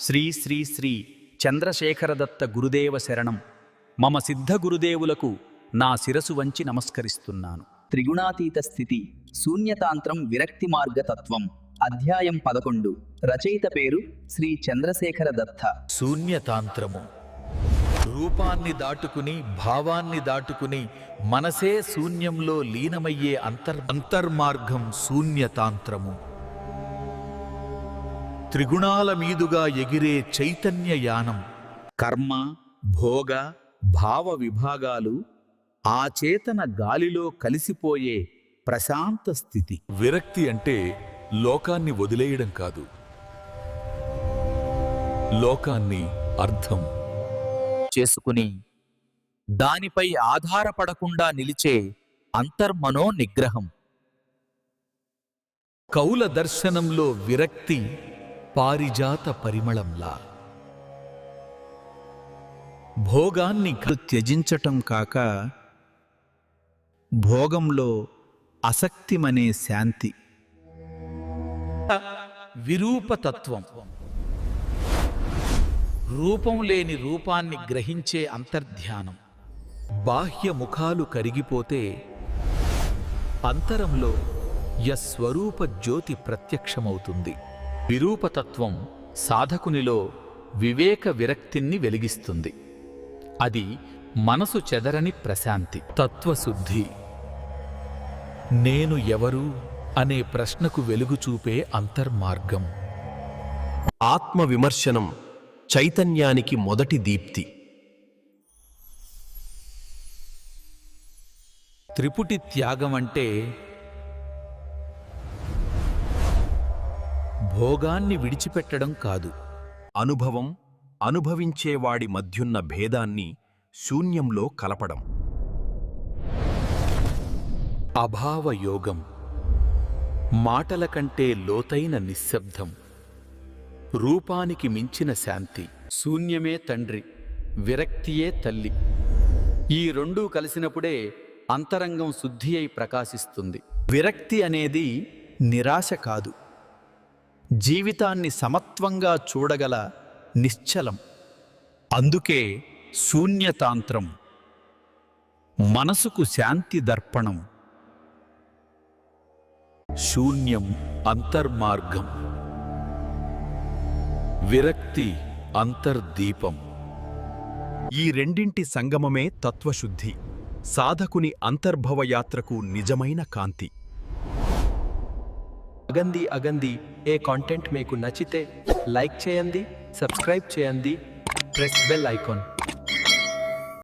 శ్రీ శ్రీ శ్రీ చంద్రశేఖరదత్త గురుదేవ శరణం. మమ సిద్ధ గురుదేవులకు నా శిరసు వంచి నమస్కరిస్తున్నాను. త్రిగుణాతీత స్థితి శూన్యతాంత్రం విరక్తి మార్గతత్వం అధ్యాయం పదకొండు. రచయిత పేరు శ్రీ చంద్రశేఖర దత్త శూన్యతాంత్రము. రూపాన్ని దాటుకుని భావాన్ని దాటుకుని మనసే శూన్యంలో లీనమయ్యే అంతర్ అంతర్మార్గం శూన్యతాంత్రము. త్రిగుణాల మీదుగా ఎగిరే చైతన్య యానం. కర్మ భోగ భావ విభాగాలు ఆ చేతన గాలిలో కలిసిపోయే ప్రశాంత స్థితి. విరక్తి అంటే లోకాన్ని వదిలేయడం కాదు. లోకాన్ని అర్థం. చేసుకుని దానిపై ఆధారపడకుండా నిలిచే అంతర్మనో నిగ్రహం. కౌల దర్శనంలో విరక్తి పారిజాత పరిమళంలా. భోగాన్ని త్యజించటం కాక భోగంలో అసక్తిమనే శాంతి. విరూపతత్వం. రూపం లేని రూపాన్ని గ్రహించే అంతర్ధ్యానం. బాహ్య ముఖాలు కరిగిపోతే అంతరంలో యస్వరూప జ్యోతి ప్రత్యక్షమవుతుంది. విరూపతత్వం సాధకునిలో వివేక విరక్తిని వెలిగిస్తుంది. అది మనసు చెదరని ప్రశాంతి. తత్వశుద్ధి. నేను ఎవరు అనే ప్రశ్నకు వెలుగు చూపే అంతర్మార్గం. ఆత్మ విమర్శనం చైతన్యానికి మొదటి దీప్తి. త్రిపుటి త్యాగం అంటే భోగాన్ని విడిచిపెట్టడం కాదు. అనుభవం అనుభవించేవాడి మధ్యున్న భేదాన్ని శూన్యంలో కలపడం. అభావ యోగం మాటల కంటే లోతైన నిశ్శబ్దం. రూపానికి మించిన శాంతి. శూన్యమే తండ్రి విరక్తియే తల్లి. ఈ రెండూ కలిసినప్పుడే అంతరంగం శుద్ధి అయి ప్రకాశిస్తుంది. విరక్తి అనేది నిరాశ కాదు. జీవితాన్ని సమత్వంగా చూడగల నిశ్చలం. అందుకే శూన్యతాంత్రం మనసుకు శాంతి దర్పణం శూన్యం అంతర్మార్గం విరక్తి అంతర్దీపం. ఈ రెండింటి సంగమమే తత్వశుద్ధి సాధకుని అంతర్భవ యాత్రకు నిజమైన కాంతి. అగంది అగంది ఏ కాంటెంట్ మీకు నచ్చితే లైక్ చేయండి సబ్స్క్రైబ్ చేయండి ప్రెస్ బెల్ ఐకాన్